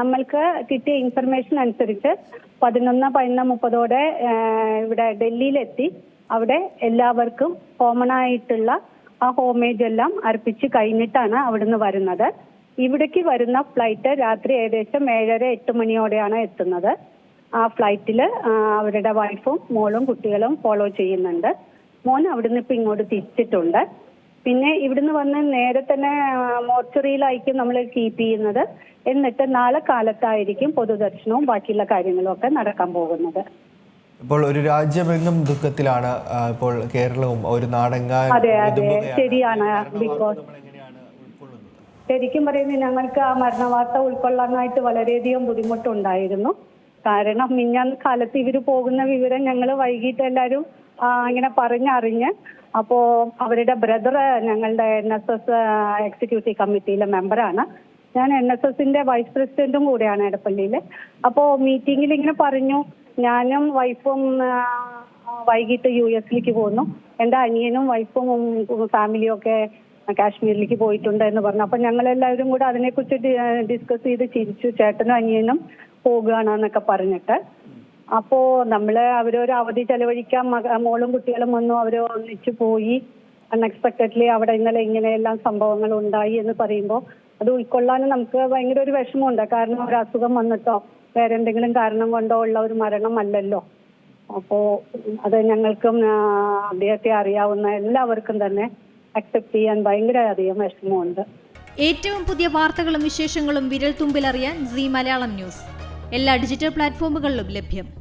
നമ്മൾക്ക് കിട്ടിയ ഇൻഫർമേഷൻ അനുസരിച്ച് പതിനൊന്ന് പതിനൊന്ന് മുപ്പതോടെ ഇവിടെ ഡൽഹിയിലെത്തി. അവിടെ എല്ലാവർക്കും കോമൺ ആയിട്ടുള്ള ആ ഹോമേജ് എല്ലാം അർപ്പിച്ച് കഴിഞ്ഞിട്ടാണ് അവിടുന്ന് വരുന്നത്. ഇവിടേക്ക് വരുന്ന ഫ്ലൈറ്റ് രാത്രി ഏകദേശം ഏഴര എട്ട് മണിയോടെയാണ് എത്തുന്നത്. ആ ഫ്ലൈറ്റിൽ അവരുടെ വൈഫും മോളും കുട്ടികളും ഫോളോ ചെയ്യുന്നുണ്ട്. മോൻ അവിടുന്ന് ഇപ്പം ഇങ്ങോട്ട് തിരിച്ചിട്ടുണ്ട്. പിന്നെ ഇവിടുന്ന് വന്ന് നേരെ തന്നെ മോർച്ചറിയിലായിരിക്കും നമ്മൾ കീപ്പ് ചെയ്യുന്നത്. എന്നിട്ട് നാളെ കാലത്തായിരിക്കും പൊതുദർശനവും ബാക്കിയുള്ള കാര്യങ്ങളും ഒക്കെ നടക്കാൻ പോകുന്നത്. ഇപ്പോൾ ഒരു രാജ്യമെങ്ങും ദുഃഖത്തിലാണ് ഇപ്പോൾ കേരളവും ഒരു നാടെങ്ങാൻ അതെ അതെ. ശരിയാണ് ബിക്കോസ് ശരിക്കും പറയുന്നത് ഞങ്ങൾക്ക് ആ മരണവാർത്ത ഉൾക്കൊള്ളാനായിട്ട് വളരെയധികം ബുദ്ധിമുട്ടുണ്ടായിരുന്നു. കാരണം മിഞ്ഞാന്ന് കാലത്ത് ഇവർ പോകുന്ന വിവരം ഞങ്ങൾ വൈകിട്ട് എല്ലാവരും ഇങ്ങനെ പറഞ്ഞറിഞ്ഞ് അപ്പോ അവരുടെ ബ്രദർ ഞങ്ങളുടെ എൻ എസ് എസ് എക്സിക്യൂട്ടീവ് കമ്മിറ്റിയിലെ മെമ്പറാണ് ഞാൻ എൻ എസ് എസിന്റെ വൈസ് പ്രസിഡന്റും കൂടെയാണ് എടപ്പള്ളിയിൽ അപ്പോ മീറ്റിംഗിൽ ഇങ്ങനെ പറഞ്ഞു ഞാനും വൈഫും വൈകിട്ട് യു എസിലേക്ക് പോന്നു. എന്റെ അനിയനും വൈഫും ഫാമിലിയും ഒക്കെ കാശ്മീരിലേക്ക് പോയിട്ടുണ്ട് എന്ന് പറഞ്ഞു. അപ്പൊ ഞങ്ങൾ എല്ലാവരും കൂടെ അതിനെക്കുറിച്ച് ഡിസ്കസ് ചെയ്ത് ചിരിച്ചു. ചേട്ടനും അനിയനും പോകുകയാണെന്നൊക്കെ പറഞ്ഞിട്ട്. അപ്പോ നമ്മൾ അവരൊരു അവധി ചെലവഴിക്കാൻ മോളും കുട്ടികളും വന്നു അവർ ഒന്നിച്ചു പോയി. അൺഎക്സ്പെക്ടഡ്ലി അവിടെ ഇന്നലെ ഇങ്ങനെയെല്ലാം സംഭവങ്ങൾ ഉണ്ടായി എന്ന് പറയുമ്പോൾ അത് ഉൾക്കൊള്ളാനും നമുക്ക് ഭയങ്കര ഒരു വിഷമമുണ്ട്. കാരണം ഒരു അസുഖം വന്നിട്ടോ വേറെ എന്തെങ്കിലും കാരണം കൊണ്ടോ ഉള്ള ഒരു മരണം അല്ലല്ലോ. അപ്പോ അത് ഞങ്ങൾക്കും അദ്ദേഹത്തെ അറിയാവുന്ന എല്ലാവർക്കും തന്നെ അക്സെപ്റ്റ് ചെയ്യാൻ ഭയങ്കര അധികം വിഷമമുണ്ട്. ഏറ്റവും പുതിയ വാർത്തകളും വിശേഷങ്ങളും വിരൽ തുമ്പിലറിയാൻ സി മലയാളം ന്യൂസ്. എല്ലാ ഡിജിറ്റൽ പ്ലാറ്റ്ഫോമുകളിലും ലഭ്യം.